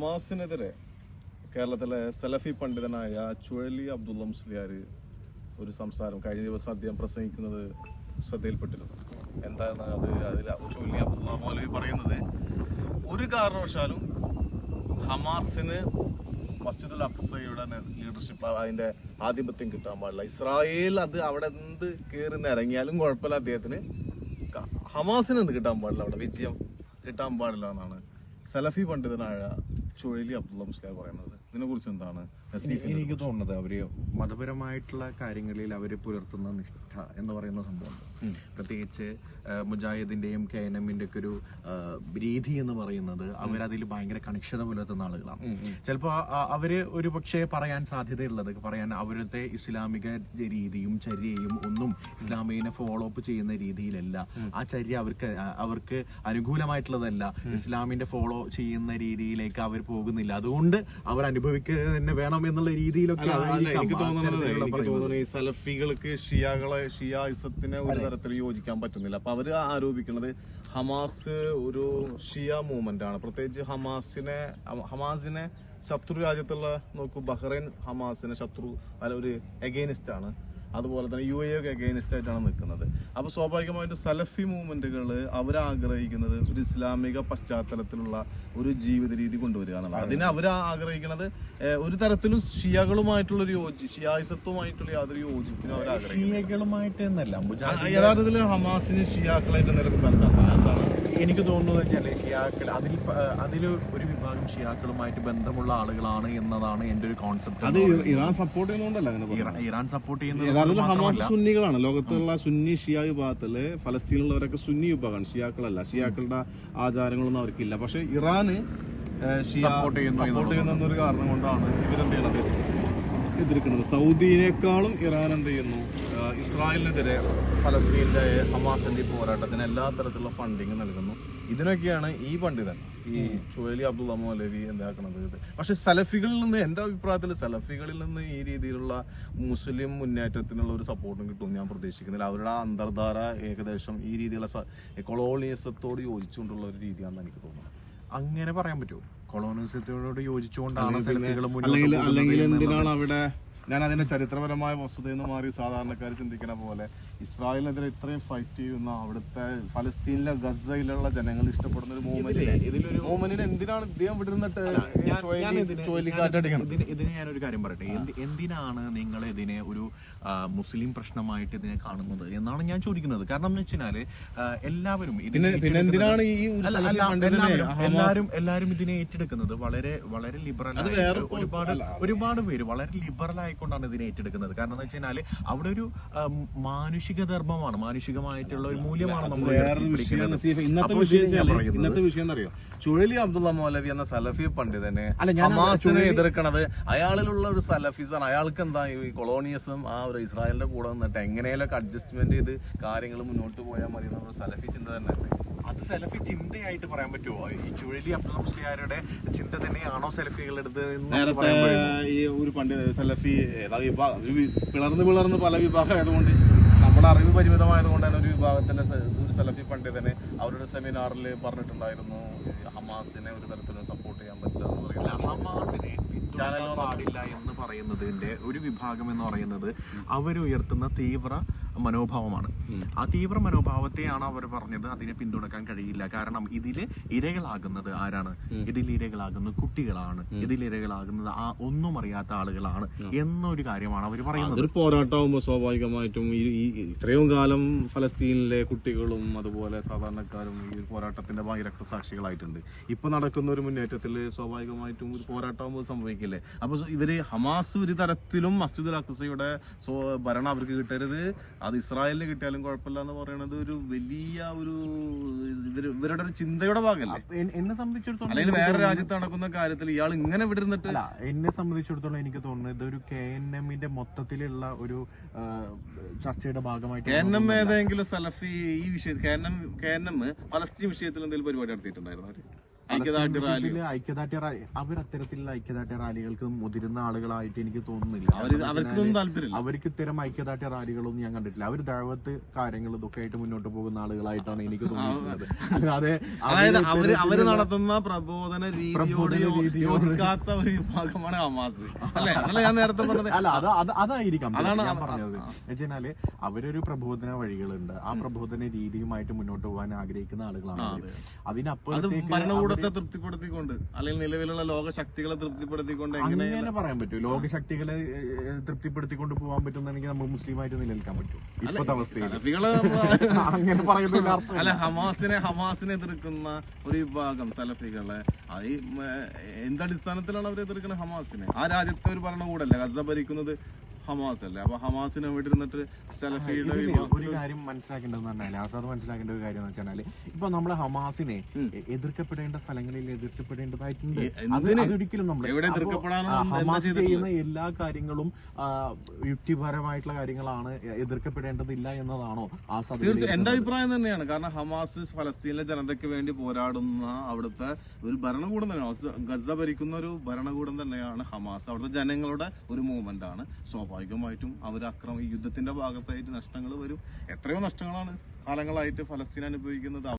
ഹമാസിനെതിരെ കേരളത്തിലെ സലഫി പണ്ഡിതനായ ചുഴലി അബ്ദുള്ള മുസ്ലിയാർ ഒരു സംസാരം കഴിഞ്ഞ ദിവസം അദ്ദേഹം പ്രസംഗിക്കുന്നത് ശ്രദ്ധയിൽപ്പെട്ടിരുന്നു. എന്താണ് അത്? അതിൽ ചുഴലി അബ്ദുള്ള മൗലവി പറയുന്നത് ഒരു കാരണവശാലും ഹമാസിന് മസ്ജിദുൽ അക്സയുടെ ലീഡർഷിപ്പ് അതിന്റെ ആധിപത്യം കിട്ടാൻ പാടില്ല. ഇസ്രായേൽ അത് അവിടെ എന്ത് കയറി നിറങ്ങിയാലും കുഴപ്പമില്ല അദ്ദേഹത്തിന്. ഹമാസിന് എന്ത് കിട്ടാൻ പാടില്ല അവിടെ? വിജയം കിട്ടാൻ പാടില്ല എന്നാണ് സലഫി പണ്ഡിതനായ ചുഴലി അബ്ദുള്ള മുസ്ലിയാർ പറയുന്നത്. ഇതിനെ കുറിച്ച് എന്താണ്? എനിക്ക് തോന്നുന്നത് അവർ മതപരമായിട്ടുള്ള കാര്യങ്ങളിൽ അവർ പുലർത്തുന്ന നിഷ്ഠ എന്ന് പറയുന്ന സംഭവമുണ്ട്. പ്രത്യേകിച്ച് മുജാഹിദിന്റെയും കെ എൻ എമ്മിന്റെ ഒക്കെ ഒരു രീതി എന്ന് പറയുന്നത് അവരതിൽ ഭയങ്കര കണിക്ഷത പുലർത്തുന്ന ആളുകളാണ്. ചിലപ്പോ ആ- അവർ ഒരു പക്ഷേ പറയാൻ സാധ്യതയുള്ളത് പറയാൻ അവരുടെ ഇസ്ലാമിക രീതിയും ചര്യയും ഒന്നും ഇസ്ലാമിനെ ഫോളോ അപ്പ് ചെയ്യുന്ന രീതിയിലല്ല. ആ ചര്യ അവർക്ക് അവർക്ക് അനുകൂലമായിട്ടുള്ളതല്ല. ഇസ്ലാമിന്റെ ഫോളോ ചെയ്യുന്ന രീതിയിലേക്ക് അവർ പോകുന്നില്ല. അതുകൊണ്ട് അവർ അനുഭവിക്കുക തന്നെ വേണം എന്നുള്ള രീതിയിലൊക്കെ എനിക്ക് തോന്നുന്നത് എനിക്ക്. തോന്നുന്നത് ഈ സലഫികൾക്ക് ഷിയാകളെ ഷിയാസത്തിന് ഒരു തരത്തിൽ യോജിക്കാൻ പറ്റുന്നില്ല. അപ്പൊ അവർ ആരോപിക്കുന്നത് ഹമാസ് ഒരു ഷിയ മൂവ്മെന്റ് ആണ്. പ്രത്യേകിച്ച് ഹമാസിനെ ഹമാസിനെ ശത്രു രാജ്യത്തുള്ള നോക്കൂ ബഹ്റൈൻ ഹമാസിനെ ശത്രു അല്ല ഒരു എഗെയിനിസ്റ്റ് ആണ്. അതുപോലെ തന്നെ യു എ ഒക്കെ അഗെയിനിസ്റ്റ് ആയിട്ടാണ് നിൽക്കുന്നത്. അപ്പോൾ സ്വാഭാവികമായിട്ട് സലഫി മൂവ്മെന്റുകൾ അവരാഗ്രഹിക്കുന്നത് ഒരു ഇസ്ലാമിക പശ്ചാത്തലത്തിലുള്ള ഒരു ജീവിത രീതി കൊണ്ടുവരിക എന്നുള്ളത് അതിനെ അവർ ആഗ്രഹിക്കുന്നത് ഒരു തരത്തിലും ഷിയകളുമായിട്ടുള്ള ഒരു യോജി ഷിയായിസത്വമായിട്ടുള്ള യാതൊരു യോജിപ്പിനും അവർ ആഗ്രഹിക്കുന്നത് ഷിയകളുമായിട്ട് എന്നല്ല യഥാർത്ഥത്തിൽ ഹമാസിന് ഷിയാക്കളായിട്ട് ബന്ധമാണ് എന്താണ്? എനിക്ക് തോന്നുന്നത് വെച്ചാൽ ഷിയാക്കൾ അതിൽ അതിൽ ഒരു വിഭാഗം ഷിയാക്കളുമായിട്ട് ബന്ധമുള്ള ആളുകളാണ് എന്നതാണ് എന്റെ ഒരു കോൺസെപ്റ്റ് അത് ഇറാൻ സപ്പോർട്ട് ചെയ്യുന്നതുകൊണ്ടല്ല. ഇറാൻ സപ്പോർട്ട് ചെയ്യുന്നത് ഹമാസ് സുന്നികളാണ്. ലോകത്തുള്ള സുന്നി ഷിയ വിഭാഗത്തിൽ ഫലസ്തീനിലുള്ളവരൊക്കെ സുന്നി വിഭാഗമാണ്. ഷിയാക്കളല്ല. ഷിയാക്കളുടെ ആചാരങ്ങളൊന്നും അവർക്കില്ല. പക്ഷെ ഇറാന് സപ്പോർട്ട് ചെയ്യുന്ന എന്നൊരു കാരണം കൊണ്ടാണ് ഇവരെന്ത് ചെയ്യണത് എതിർക്കുന്നത്. സൗദിനേക്കാളും ഇറാൻ എന്ത് ചെയ്യുന്നു? ഇസ്രായേലിനെതിരെ ഫലസ്തീന്റെ ഹമാസിന്റെ ഈ പോരാട്ടത്തിന് എല്ലാ തരത്തിലുള്ള ഫണ്ടിങ് നൽകുന്നു. ഇതിനൊക്കെയാണ് ഈ പണ്ഡിതൻ ഈ ചുഴലി അബ്ദുള്ള മൗലവി എന്താക്കണത് പക്ഷെ സലഫികളിൽ നിന്ന് എന്റെ അഭിപ്രായത്തിൽ സലഫികളിൽ നിന്ന് ഈ രീതിയിലുള്ള മുസ്ലിം മുന്നേറ്റത്തിനുള്ള ഒരു സപ്പോർട്ടും കിട്ടും ഞാൻ പ്രതീക്ഷിക്കുന്നില്ല. അവരുടെ അന്തർധാര ഏകദേശം ഈ രീതിയിലുള്ള കൊളോണിയസത്തോട് യോജിച്ചുകൊണ്ടുള്ള ഒരു രീതിയാണെന്ന് എനിക്ക് തോന്നുന്നത് അങ്ങനെ പറയാൻ പറ്റുമോ? കൊളോണിയസത്തോട് യോജിച്ചുകൊണ്ടാണ് അല്ലെങ്കിൽ എന്തിനാണ് അവിടെ ഞാൻ അതിന്റെ ചരിത്രപരമായ വസ്തുതയിൽ നിന്ന് മാറി സാധാരണക്കാർ ചിന്തിക്കുന്ന പോലെ ഇസ്രായേലിനെതിരെ ഇത്രയും ഫൈറ്റ് ചെയ്യുന്ന അവിടുത്തെ ഫലസ്തീനിലെ ഗസയിലുള്ള ജനങ്ങൾ ഇഷ്ടപ്പെടുന്ന ഒരു മൂവ്മെന്റിനെ എന്തിനാണ് ഇദ്ദേഹം വിടുന്നിട്ട് ഇതിന് ഞാനൊരു കാര്യം പറയട്ടെ. എന്തിനാണ് നിങ്ങൾ ഇതിനെ ഒരു മുസ്ലിം പ്രശ്നമായിട്ട് ഇതിനെ കാണുന്നത് എന്നാണ് ഞാൻ ചോദിക്കുന്നത്. കാരണം എന്ന് വെച്ചാൽ എല്ലാവരും എന്തിനാണ് ഈ എല്ലാവരും- എല്ലാരും ഇതിനെ ഏറ്റെടുക്കുന്നത് വളരെ വളരെ ലിബറൽ ഒരുപാട് ഒരുപാട് പേര് വളരെ ലിബറൽ ആയിക്കൊണ്ടാണ് ഇതിനെ ഏറ്റെടുക്കുന്നത്. കാരണം എന്ന് വെച്ചാൽ അവിടെ ഒരു മാനുഷിക ധർമ്മമാണ്. മാനുഷികമായിട്ടുള്ള ഒരു മൂല്യമാണ് നമ്മൾ. ഇന്നത്തെ വിഷയം ഇന്നത്തെ വിഷയം എന്നറിയോ? ചുഴലി അബ്ദുള്ള മൗലവി എന്ന സലഫി പണ്ഡിതനെ ഹമാസിനെ എതിർക്കണത് അയാളിലുള്ള ഒരു സലഫിസാണ്. അയാൾക്ക് എന്താ ഈ കൊളോണിയസും ആ ഒരു ഇസ്രായേലിന്റെ കൂടെ നിന്നിട്ട് എങ്ങനെയൊക്കെ അഡ്ജസ്റ്റ്മെന്റ് ചെയ്ത് കാര്യങ്ങൾ മുന്നോട്ട് പോയാൽ മതി എന്നുള്ള സലഫി ചിന്ത തന്നെ. അത് സെൽഫി ചിന്തയായിട്ട് പറയാൻ പറ്റുമോ ഈ ചുഴലി അബ്ദുൽ മുസ്ലിയാരുടെ ചിന്ത തന്നെയാണോ നമുക്ക് നേരത്തെ ഈ ഒരു പണ്ട് സലഫി ഏതാ വിഭാഗം ഒരു പിളർന്ന് പിളർന്ന് പല വിഭാഗം ആയതുകൊണ്ട് നമ്മുടെ അറിവ് പരിമിതമായതുകൊണ്ട് തന്നെ ഒരു വിഭാഗത്തിന്റെ സ- ഒരു സലഫി പണ്ഡിതനെ അവരുടെ സെമിനാറിൽ പറഞ്ഞിട്ടുണ്ടായിരുന്നു ഹമാസിനെ ഒരു തരത്തിലും സപ്പോർട്ട് ചെയ്യാൻ പറ്റില്ല എന്ന് പറയുന്നത്. ഹമാസിനെ പിന്തുണക്കാൻ പാടില്ല എന്ന് പറയുന്നതിന്റെ ഒരു വിഭാഗം എന്ന് പറയുന്നത് അവരുയർത്തുന്ന തീവ്ര മനോഭാവമാണ്. ആ തീവ്ര മനോഭാവത്തെയാണ് അവർ പറഞ്ഞത് അതിനെ പിന്തുണക്കാൻ കഴിയില്ല. കാരണം ഇതിൽ ഇരകളാകുന്നത് ആരാണ്? ഇതിൽ ഇരകളാകുന്നത് കുട്ടികളാണ്. ഇതിൽ ഇരകളാകുന്നത് ആ ഒന്നും അറിയാത്ത ആളുകളാണ് എന്നൊരു കാര്യമാണ് അവർ പറയുന്നത്. അതൊരു പോരാട്ടമാകുമ്പോൾ സ്വാഭാവികമായിട്ടും ഇത്രയും കാലം ഫലസ്തീനിലെ കുട്ടികളും അതുപോലെ സാധാരണക്കാരും ഈ പോരാട്ടത്തിന്റെ ഭാഗ്യ രക്തസാക്ഷികളായിട്ടുണ്ട്. ഇപ്പൊ നടക്കുന്ന ഒരു മുന്നേറ്റത്തിൽ സ്വാഭാവികമായിട്ടും ഒരു പോരാട്ടമാകുമ്പോൾ സംഭവിക്കില്ലേ? അപ്പൊ ഇവർ ഹമാസ് ഒരു തരത്തിലും മസ്ജിദുൽ അക്സയുടെ ഭരണം അവർക്ക് കിട്ടരുത്. അത് ഇസ്രായേലിന് കിട്ടിയാലും കുഴപ്പമില്ല എന്ന് പറയുന്നത് ഒരു വലിയ ഒരു ഇവർ ഇവരുടെ ഒരു ചിന്തയുടെ ഭാഗമല്ലേ? എന്നെ സംബന്ധിച്ചിടത്തോളം അല്ലെങ്കിൽ വേറെ രാജ്യത്ത് നടക്കുന്ന കാര്യത്തിൽ ഇയാൾ ഇങ്ങനെ വിടുന്നിട്ട് എന്നെ സംബന്ധിച്ചിടത്തോളം എനിക്ക് തോന്നുന്നത് ഇതൊരു കെ എൻ എമ്മിന്റെ മൊത്തത്തിലുള്ള ഒരു ചർച്ചയുടെ ഭാഗമായിട്ട് കെ എൻ എം ഏതെങ്കിലും സലഫി ഈ വിഷയം K N M K N M Palestine വിഷയത്തിൽ എന്തെങ്കിലും പരിപാടി നടത്തിയിട്ടുണ്ടായിരുന്നു ഐക്യദാർഢ്യ റാലി ഐക്യദാർഢ്യ റാലി അവർ അത്തരത്തിലുള്ള ഐക്യദാർഢ്യ റാലികൾക്ക് മുതിരുന്ന ആളുകളായിട്ട് എനിക്ക് തോന്നുന്നില്ല. അവർക്കൊന്നും താല്പര്യമില്ല. അവർക്ക് ഇത്തരം ഐക്യദാർഢ്യ റാലികളൊന്നും ഞാൻ കണ്ടിട്ടില്ല. അവർ ദഴവത്ത് കാര്യങ്ങൾ ഇതൊക്കെ ആയിട്ട് മുന്നോട്ട് പോകുന്ന ആളുകളായിട്ടാണ് എനിക്ക് തോന്നുന്നത് അല്ലാതെ അതായത് അവർ അവർ നടത്തുന്ന പ്രബോധന രീതിയോട് യോജിക്കാത്ത ഒരു വിഭാഗമാണ് ഹമാസ്. അല്ലെ? ഞാൻ നേരത്തെ പറഞ്ഞത്? അല്ല അത് അത് അതായിരിക്കാം. അതാണ് ഞാൻ പറഞ്ഞത്. വെച്ചാൽ അവരൊരു പ്രബോധന വഴികളുണ്ട്. ആ പ്രബോധന രീതിയുമായിട്ട് മുന്നോട്ട് പോകാൻ ആഗ്രഹിക്കുന്ന ആളുകളാണ് അതിനപ്പുറം അതിനപ്പുറത്തേക്ക് ഭരണകൂടത്തെ തൃപ്തിപ്പെടുത്തിക്കൊണ്ട് അല്ലെങ്കിൽ നിലവിലുള്ള ലോകശക്തികളെ തൃപ്തിപ്പെടുത്തിക്കൊണ്ട് എങ്ങനെ അങ്ങനെ പറയാൻ പറ്റും. ലോകശക്തികളെ തൃപ്തിപ്പെടുത്തിക്കൊണ്ട് പോകാൻ പറ്റുന്നെങ്കിൽ നമ്മൾ മുസ്ലിമായിട്ട് നിലനിൽക്കാൻ പറ്റും. ഇപ്പോഴത്തെ അവസ്ഥയിൽ. സലഫികൾ അങ്ങനെ അല്ല ഹമാസിനെ ഹമാസിനെ എതിർക്കുന്ന ഒരു വിഭാഗം സലഫികളെ. അത് എന്തടിസ്ഥാനത്തിലാണ് അവർ എതിർക്കുന്നത് ഹമാസിനെ? ആ രാജ്യത്തെ ഒരു ഭരണകൂടല്ലേ? ഗസ ഭരിക്കുന്നത് ഹമാസ് അല്ലേ അപ്പൊ ഹമാസിനെ വിട്ടിരുന്നിട്ട് സലഫിയുടെ ഒരു കാര്യം മനസ്സിലാക്കേണ്ടത് പറഞ്ഞാൽ ആസാദ് മനസ്സിലാക്കേണ്ട ഒരു കാര്യം എന്ന് വെച്ചാൽ ഇപ്പൊ നമ്മളെ ഹമാസിനെ എതിർക്കപ്പെടേണ്ട സ്ഥലങ്ങളിൽ എതിർക്കപ്പെടേണ്ടതായിട്ടുണ്ട്. അതൊരിക്കലും നമ്മൾ ഹമാസ്? ചെയ്യുന്ന എല്ലാ കാര്യങ്ങളും യുക്തിപരമായിട്ടുള്ള കാര്യങ്ങളാണ് എതിർക്കപ്പെടേണ്ടതില്ല എന്നതാണോ ആസാദ് തീർച്ചയായും. എന്റെ അഭിപ്രായം തന്നെയാണ്. കാരണം ഹമാസ് ഫലസ്തീനിലെ ജനതയ്ക്ക് വേണ്ടി പോരാടുന്ന അവിടുത്തെ ഒരു ഭരണകൂടം തന്നെയാണ്. ഗസ ഭരിക്കുന്ന ഒരു ഭരണകൂടം തന്നെയാണ് ഹമാസ്. അവിടുത്തെ ജനങ്ങളുടെ ഒരു മൂവ്മെന്റ് ആണ്. സ്വാഭാവികമായിട്ടും അവർ അക്രമ യുദ്ധത്തിന്റെ ഭാഗത്തായിട്ട് നഷ്ടങ്ങൾ വരും. എത്രയോ നഷ്ടങ്ങളാണ് കാലങ്ങളായിട്ട് ഫലസ്തീൻ അനുഭവിക്കുന്നത്.